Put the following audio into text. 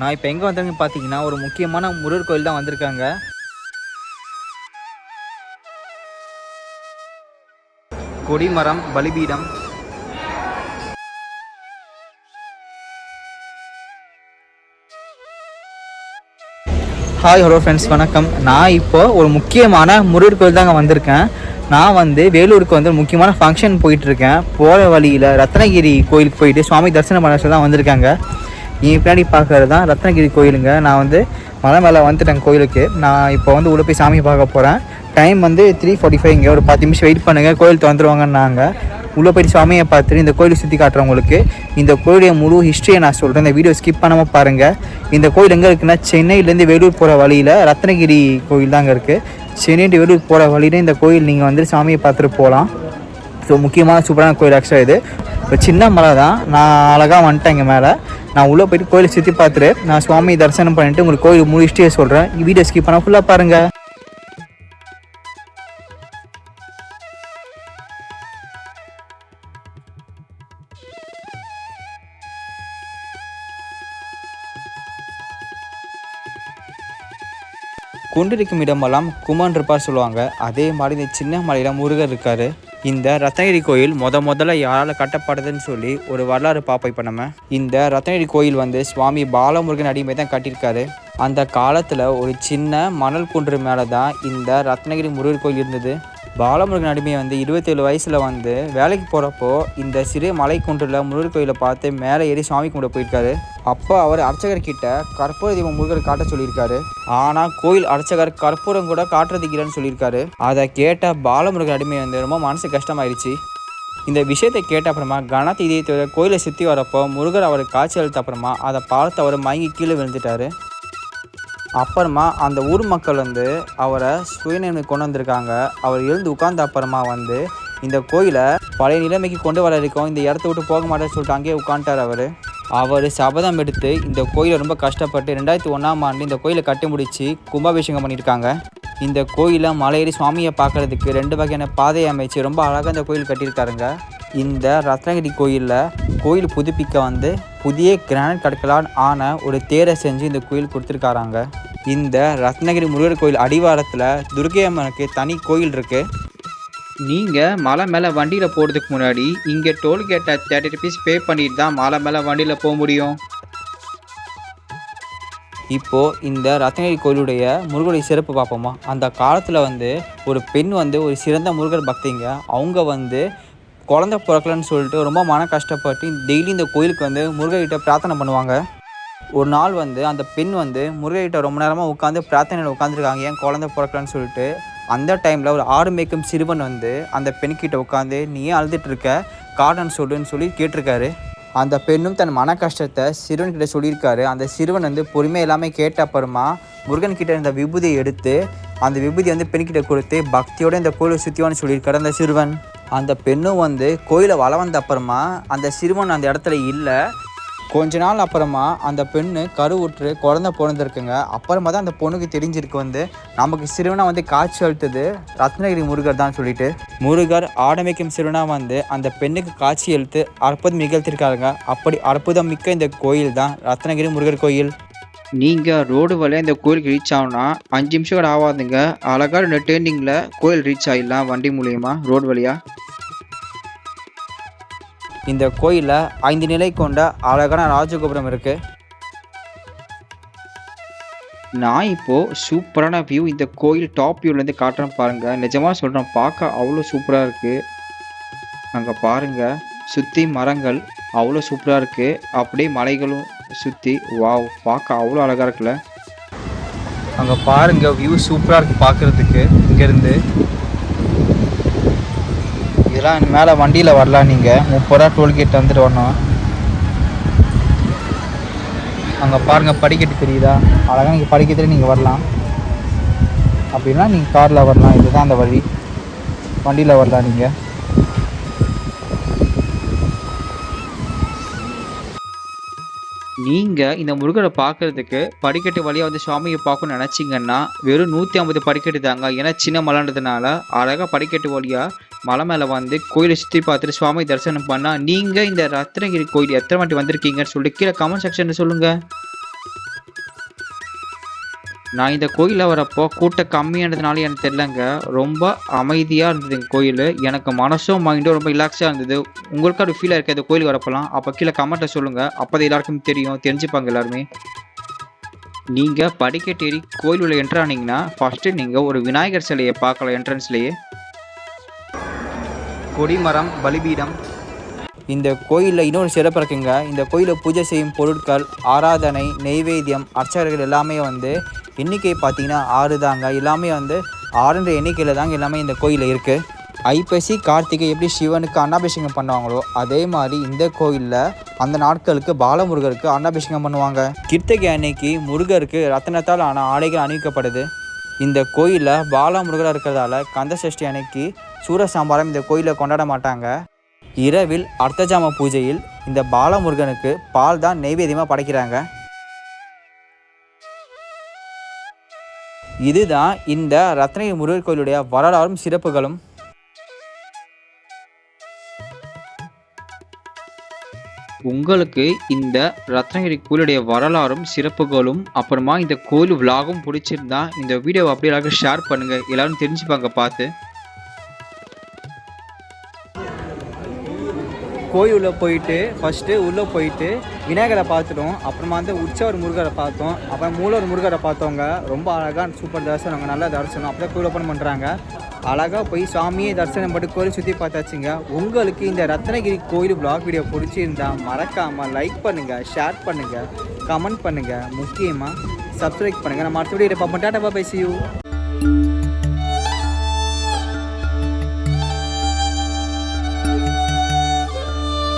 நான் இப்போ எங்கே வந்திருக்கேன்னு பார்த்தீங்கன்னா ஒரு முக்கியமான முருகர் கோயில் தான் வந்திருக்காங்க. கொடிமரம் பலிபீடம். ஹாய் ஹலோ ஃப்ரெண்ட்ஸ் வணக்கம். நான் இப்போ ஒரு முக்கியமான முருகர் கோயில் தாங்க வந்திருக்கேன். நான் வந்து வேலூருக்கு வந்து முக்கியமான ஃபங்க்ஷன் போயிட்டு இருக்கேன். போகிற வழியில் ரத்னகிரி கோயிலுக்கு போயிட்டு சுவாமி தரிசனம் பண்ண தான் வந்திருக்காங்க. என் பின்னாடி பார்க்கறது தான் ரத்னகிரி கோயிலுங்க. நான் வந்து மலை மேலே வந்துட்டேன் கோயிலுக்கு. நான் இப்போ வந்து உள்ள போய் சாமி பார்க்க போகிறேன் டைம் வந்து த்ரீ ஃபார்ட்டி ஃபைவ் இங்கே ஒரு பத்து நிமிஷம் வெயிட் பண்ணுங்கள் கோயில் திறந்துருவாங்கன்னாங்க உள்ளே போயிட்டு சாமியை பார்த்துட்டு இந்த கோயிலை சுற்றி காட்டுறவங்களுக்கு இந்த கோயிலுடைய முழு ஹிஸ்ட்ரியை நான் சொல்கிறேன் இந்த வீடியோ ஸ்கிப் பண்ணாமல் பாருங்கள் இந்த கோயில் எங்கே இருக்குன்னா சென்னையிலேருந்து வேலூர் போகிற வழியில் ரத்னகிரி கோயில் தாங்க இருக்குது சென்னை வேலூர் போகிற வழியில் இந்த கோயில் நீங்கள் வந்து சாமியை பார்த்துட்டு போகலாம் ஸோ முக்கியமான சூப்பரான கோயில் ஆக்சுவலாக இது. இப்போ சின்ன மலை தான். நான் அழகாக வந்துட்டேன் இங்கே மேலே. நான் உள்ளே போயிட்டு கோயிலை சுற்றி பார்த்துட்டு நான் சுவாமி தரிசனம் பண்ணிட்டு உங்களுக்கு கோயில் முடிச்சுட்டே சொல்கிறேன் வீடியோ ஸ்கிப் பண்ணால் ஃபுல்லாக பாருங்கள் கொண்டிருக்கும் இடமெல்லாம் குமான் இருப்பார் சொல்லுவாங்க. அதே மாதிரி இந்த சின்ன மலையில முருகர் இருக்காரு. இந்த ரத்னகிரி கோயில் முத முதல்ல யாரால் கட்டப்படுதுன்னு சொல்லி ஒரு வரலாறு பார்ப்போம் இப்போ நம்ம. இந்த ரத்னகிரி கோயில் வந்து சுவாமி பாலமுருகன் அடிமை தான் கட்டியிருக்காரு. அந்த காலத்தில் ஒரு சின்ன மணல் குன்று மேலே தான் இந்த ரத்னகிரி முருகர் கோயில் இருந்தது. பாலமுருகன் அடிமை வந்து இருபத்தேழு வயசில் வந்து வேலைக்கு போகிறப்போ இந்த சிறு மலை குன்றில் முருகர் கோயிலை பார்த்து மேலே ஏறி சாமி கும்பிட போயிருக்காரு. அப்போ அவர் அர்ச்சகர் கிட்ட கற்பூர தீபம் முருகர் காட்ட சொல்லியிருக்காரு. ஆனால் கோயில் அர்ச்சகர் கற்பூரம் கூட காட்டுறதுக்கு சொல்லியிருக்காரு. அதை கேட்ட பாலமுருகன் அடிமை வந்து ரொம்ப மனசு கஷ்டமாயிருச்சு. இந்த விஷயத்தை கேட்ட அப்புறமா கணத்து இதயத்தோட கோயிலை சுற்றி வரப்போ முருகர் அவருக்கு காட்சி அளித்த அப்புறமா அதை பார்த்து அவர் மயங்கி கீழே விழுந்துட்டாரு. அப்புறமா அந்த ஊர் மக்கள் வந்து அவரை சுயநினைவு கொண்டு வந்திருக்காங்க. அவர் எழுந்து உட்கார்ந்த அப்புறமா வந்து இந்த கோயிலை பழைய நிலைமைக்கு கொண்டு வர இருக்கும் இந்த இடத்த விட்டு போக மாட்டேன்னு சொல்லிட்டு அங்கேயே உட்காந்துட்டார் அவர். அவர் சபதம் எடுத்து இந்த கோயிலை ரொம்ப கஷ்டப்பட்டு ரெண்டாயிரத்தி ஒன்றாம் ஆண்டு இந்த கோயிலை கட்டி முடித்து கும்பாபிஷேகம் பண்ணியிருக்காங்க. இந்த கோயிலை மலையேறி சுவாமியை பார்க்கறதுக்கு ரெண்டு வகையான பாதையை அமைச்சு ரொம்ப அழகாக இந்த கோயில் கட்டியிருக்காருங்க. இந்த ரத்னகிரி கோயிலில் கோயில் புதுப்பிக்க வந்து புதிய கிரானைட் கற்களால் ஆன ஒரு தேரை செஞ்சு இந்த கோயில் கொடுத்துருக்காராங்க. இந்த ரத்னகிரி முருகர் கோயில் அடிவாரத்தில் துர்கை அம்மனுக்கு தனி கோயில் இருக்குது நீங்கள் மலை மேலே வண்டியில் போகிறதுக்கு முன்னாடி இங்கே டோல்கேட்டை தேர்ட்டி ருபீஸ் பே பண்ணிட்டு தான் மலை மேலே வண்டியில் போக முடியும். இப்போது இந்த ரத்னகிரி கோயிலுடைய முருகருடைய சிறப்பு பார்ப்போமா? அந்த காலத்தில் வந்து ஒரு பெண் வந்து ஒரு சிறந்த முருகர் பக்திங்க. அவங்க வந்து குழந்த பிறக்கலன்னு சொல்லிட்டு ரொம்ப மன கஷ்டப்பட்டு டெய்லி இந்த கோயிலுக்கு வந்து முருகர்கிட்ட பிரார்த்தனை பண்ணுவாங்க. ஒரு நாள் வந்து அந்த பெண் வந்து முருகர்கிட்ட ரொம்ப நேரமாக உட்காந்து பிரார்த்தனையில் உட்காந்துருக்காங்க ஏன் குழந்த பிறக்கலன்னு சொல்லிட்டு அந்த டைமில் ஒரு ஆடு மேய்க்கும் சிறுவன் வந்து அந்த பெண்கிட்ட உட்காந்து நீ ஏன் அழுதுட்டு காரணம் சொல்லுன்னு சொல்லி கேட்டிருக்காரு. அந்த பெண்ணும் தன் மன கஷ்டத்தை சிறுவன்கிட்ட சொல்லியிருக்காரு. அந்த சிறுவன் வந்து பொறுமை எல்லாமே கேட்ட அப்புறமா முருகன்கிட்ட இருந்த விபூதியை எடுத்து அந்த விபூதி வந்து பெண்கிட்ட கொடுத்து பக்தியோட இந்த கோயிலை சுற்றிவான்னு சொல்லியிருக்காரு அந்த சிறுவன். அந்த பெண்ணும் வந்து கோயிலை வள வந்த அப்புறமா அந்த சிறுவன் அந்த இடத்துல இல்லை. கொஞ்ச நாள் அப்புறமா அந்த பெண்ணு கருவுற்று குழந்த பிறந்திருக்குங்க. அப்புறமா தான் அந்த பொண்ணுக்கு தெரிஞ்சிருக்கு வந்து நமக்கு சிறுவனா வந்து காட்சி அளித்தது ரத்னகிரி முருகர் தான் சொல்லிட்டு. முருகர் ஆடமைக்கும் சிறுவனா வந்து அந்த பெண்ணுக்கு காட்சி அளித்து அற்புதம் நிகழ்த்திருக்காருங்க அப்படி அற்புதம் மிக்க இந்த கோயில் தான் ரத்னகிரி முருகர் கோயில். நீங்கள் ரோடு வழியாக இந்த கோயிலுக்கு ரீச் ஆகணும்னா அஞ்சு நிமிஷம் கூட ஆகாதுங்க. அழகாக ரெண்டு டேர்னிங்கில் கோயில் ரீச் ஆகிடலாம் வண்டி மூலியமா ரோடு வழியாக இந்த கோயிலில் ஐந்து நிலை கொண்ட அழகான ராஜகோபுரம் இருக்கு. நான் இப்போது சூப்பரான வியூ இந்த கோயில் டாப் வியூலேருந்து காட்டுறேன் பாருங்கள் நிஜமாக சொல்கிறேன் பார்க்க அவ்வளோ சூப்பராக இருக்குது அங்கே பாருங்கள் சுற்றி மரங்கள் அவ்வளோ சூப்பராக இருக்குது அப்படியே மலைகளும் சுற்றி வாவ் பார்க்க அவ்வளோ அழகாக இருக்குல்ல? அங்கே பாருங்க வியூ சூப்பராக இருக்குது பார்க்குறதுக்கு இங்கேருந்து. இதெல்லாம் மேலே வண்டியில் வரலாம் நீங்கள் முப்பது ரூபா டோல்கேட் வந்துட்டு வரணும். அங்கே பாருங்கள் படிக்கட்டு தெரியுதா? அழகாக நீங்கள் படிக்கட்டுல நீங்கள் வரலாம். அப்படின்னா நீங்கள் காரில் வரலாம். இதுதான் அந்த வழி. வண்டியில் வரலாம் நீங்கள் நீங்கள் இந்த முருகரை பார்க்கறதுக்கு படிக்கட்டு வழியாக வந்து சுவாமியை பார்க்கணும்னு நினச்சிங்கன்னா வெறும் நூற்றி ஐம்பது படிக்கட்டு தாங்க. ஏன்னா சின்ன மலைன்றதுனால அழகாக படிக்கட்டு வழியாக மலை மேலே வந்து கோயிலை சுற்றி பார்த்துட்டு சுவாமி தரிசனம் பண்ணால் நீங்கள் இந்த ரத்னகிரி கோயில் எத்தனை வாட்டி வந்திருக்கீங்கன்னு சொல்லிட்டு கீழே கமெண்ட் செக்ஷனில் சொல்லுங்கள் நான் இந்த கோயிலில் வரப்போ கூட்டம் கம்மியானதுனால எனக்கு தெரிலங்க ரொம்ப அமைதியாக இருந்தது இந்த கோயில். எனக்கு மனசும் மைண்டும் ரொம்ப ரிலாக்ஸாக இருந்தது. உங்களுக்கு அப்படி ஃபீலாக இருக்குது இந்த கோயிலுக்கு வரப்போலாம்? அப்போ கீழே கமெண்ட்டை சொல்லுங்கள் அப்போ எல்லாருக்கும் தெரியும் தெரிஞ்சுப்பாங்க எல்லாருமே. நீங்கள் படிக்கட்டேறி கோயில் உள்ள என்ட்ரு ஆனீங்கன்னா ஃபஸ்ட்டு நீங்கள் ஒரு விநாயகர் சிலையை பார்க்கலாம் என்ட்ரன்ஸ்லேயே கொடிமரம் பலிபீடம். இந்த கோயிலில் இன்னொரு சிறப்பு இருக்குங்க. இந்த கோயிலில் பூஜை செய்யும் பொருட்கள் ஆராதனை நெய்வேத்தியம் அர்ச்சகர்கள் எல்லாமே வந்து எண்ணிக்கை பார்த்தீங்கன்னா ஆறு தாங்க. எல்லாமே வந்து ஆறுன்ற எண்ணிக்கையில் தாங்க எல்லாமே இந்த கோயிலில் இருக்குது ஐப்பசி கார்த்திகை எப்படி சிவனுக்கு அன்னாபிஷேகம் பண்ணுவாங்களோ அதே மாதிரி இந்த கோயிலில் அந்த நாட்களுக்கு பாலமுருகருக்கு அன்னாபிஷேகம் பண்ணுவாங்க. கிருத்திகை அன்னைக்கு முருகருக்கு ரத்தனத்தால் ஆன ஆடைகள் அணிவிக்கப்படுது. இந்த கோயிலில் பாலமுருகராக இருக்கிறதால கந்த சஷ்டி அன்னைக்கு சூரசம்பாரம் இந்த கோயிலில் கொண்டாட மாட்டாங்க. இரவில் அர்த்தஜாம பூஜையில் இந்த பாலமுருகனுக்கு பால் தான் நெய்வேதியமாக படைக்கிறாங்க. இதுதான் இந்த ரத்னகிரி முருகர் கோயிலுடைய வரலாறும் சிறப்புகளும். உங்களுக்கு இந்த ரத்னகிரி கோயிலுடைய வரலாறும் சிறப்புகளும் அப்புறமா இந்த கோயில் விலாகும் பிடிச்சிருந்தா இந்த வீடியோவை அப்படியே எல்லாருக்கும் ஷேர் பண்ணுங்கள் எல்லாரும் தெரிஞ்சுப்பாங்க பார்த்து. கோயில் உள்ளே போயிட்டு ஃபஸ்ட்டு உள்ளே போயிட்டு விநாயகரை பார்த்துட்டோம். அப்புறமா வந்து உற்சவர் முருகரை பார்த்தோம். அப்புறம் மூலவர் முருகரை பார்த்தவங்க ரொம்ப அழகாக சூப்பர் தரிசனம் அங்கே நல்லா தரிசனம். அப்படியே கோயில் ஓப்பன் பண்ணுறாங்க அழகாக போய் சாமியை தரிசனம் பண்ணி கோயில் சுற்றி பார்த்தாச்சுங்க. உங்களுக்கு இந்த ரத்னகிரி கோயில் பிளாக் வீடியோ பிடிச்சிருந்தா மறக்காமல் லைக் பண்ணுங்கள் ஷேர் பண்ணுங்கள் கமெண்ட் பண்ணுங்கள் முக்கியமாக சப்ஸ்கிரைப் பண்ணுங்கள் நம்ம அடுத்த வீடியோ பார்ப்போம். Tata bye C you